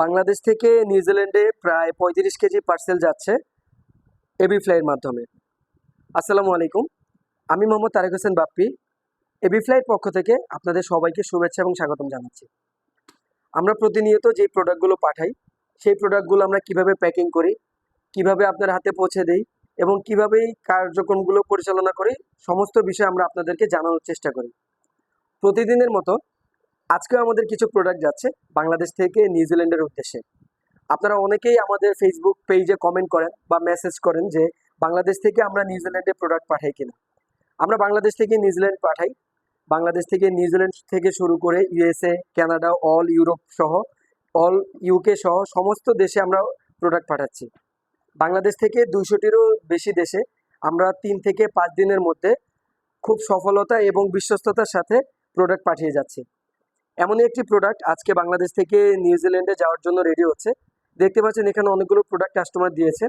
বাংলাদেশ থেকে নিউজিল্যান্ডে প্রায় পঁয়ত্রিশ কেজি পার্সেল যাচ্ছে এবি ফ্লাইয়ের মাধ্যমে। আসসালামু আলাইকুম। আমি মোহাম্মদ তারেক হোসেন বাপ্পি। এবি ফ্লাইয়ের পক্ষ থেকে আপনাদের সবাইকে শুভেচ্ছা এবং স্বাগতম জানাচ্ছি। আমরা প্রতিনিয়ত যে প্রোডাক্টগুলো পাঠাই, সেই প্রোডাক্টগুলো আমরা কীভাবে প্যাকিং করি, কীভাবে আপনার হাতে পৌঁছে দিই এবং কীভাবে এই কার্যক্রমগুলো পরিচালনা করি, সমস্ত বিষয় আমরা আপনাদেরকে জানানোর চেষ্টা করি। প্রতিদিনের মতো আজকেও আমাদের কিছু প্রোডাক্ট যাচ্ছে বাংলাদেশ থেকে নিউজিল্যান্ডের উদ্দেশ্যে। আপনারা অনেকেই আমাদের ফেসবুক পেজে কমেন্ট করেন বা মেসেজ করেন যে বাংলাদেশ থেকে আমরা নিউজিল্যান্ডে প্রোডাক্ট পাঠাই কিনা। আমরা বাংলাদেশ থেকে নিউজিল্যান্ড পাঠাই। বাংলাদেশ থেকে নিউজিল্যান্ড থেকে শুরু করে ইউএসএ কানাডা অল ইউরোপ সহ অল ইউকে সহ সমস্ত দেশে আমরা প্রোডাক্ট পাঠাচ্ছি। বাংলাদেশ থেকে দুইশোটিরও বেশি দেশে আমরা তিন থেকে পাঁচ দিনের মধ্যে খুব সফলতা এবং বিশ্বস্ততার সাথে প্রোডাক্ট পাঠিয়ে যাচ্ছি। এমনই একটি প্রোডাক্ট আজকে বাংলাদেশ থেকে নিউজিল্যান্ডে যাওয়ার জন্য রেডি হচ্ছে। দেখতে পাচ্ছেন, এখানে অনেকগুলো প্রোডাক্ট কাস্টমার দিয়েছে।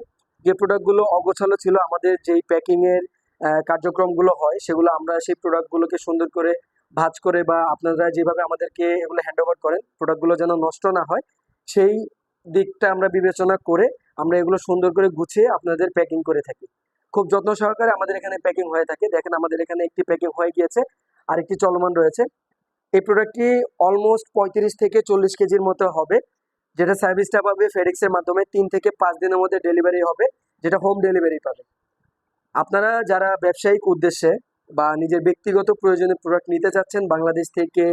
যে প্রোডাক্টগুলো অগোছালো ছিল, আমাদের যেই প্যাকিংয়ের কার্যক্রমগুলো হয়, সেগুলো আমরা সেই প্রোডাক্টগুলোকে সুন্দর করে ভাজ করে বা আপনারা যেভাবে আমাদেরকে এগুলো হ্যান্ড ওভার করেন প্রোডাক্টগুলো যেন নষ্ট না হয়, সেই দিকটা আমরা বিবেচনা করে আমরা এগুলো সুন্দর করে গুছিয়ে আপনাদের প্যাকিং করে থাকি। খুব যত্ন সহকারে আমাদের এখানে প্যাকিং হয়ে থাকে। দেখেন, আমাদের এখানে একটি প্যাকিং হয়ে গিয়েছে। আরেকটি চলমান রয়েছে। এই প্রোডাক্টটি অলমোস্ট পঁয়ত্রিশ থেকে চল্লিশ কেজির মতো হবে। যেটা সার্ভিসটা পাবে ফেডেক্সের মাধ্যমে তিন থেকে পাঁচ দিনের মধ্যে ডেলিভারি হবে, যেটা হোম ডেলিভারি পাবে। আপনারা যারা ব্যবসায়িক উদ্দেশ্যে বা নিজের ব্যক্তিগত প্রয়োজনীয় প্রোডাক্ট নিতে চাচ্ছেন বাংলাদেশ থেকে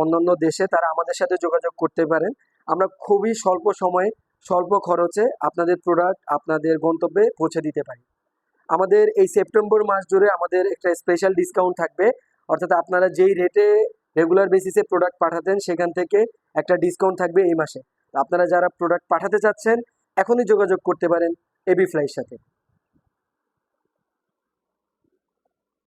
অন্যান্য দেশে, তারা আমাদের সাথে যোগাযোগ করতে পারেন। আমরা খুবই স্বল্প সময়ে, স্বল্প খরচে আপনাদের প্রোডাক্ট আপনাদের গন্তব্যে পৌঁছে দিতে পারি। আমাদের এই সেপ্টেম্বর মাস জুড়ে আমাদের একটা স্পেশাল ডিসকাউন্ট থাকবে। অর্থাৎ আপনারা যেই রেটে রেগুলার বেসিসে প্রোডাক্ট পাঠাতেন, সেখান থেকে একটা ডিসকাউন্ট থাকবে এই মাসে। আপনারা যারা প্রোডাক্ট পাঠাতে চাচ্ছেন, এখনই যোগাযোগ করতে পারেন এবি ফ্লাইয়ের সাথে।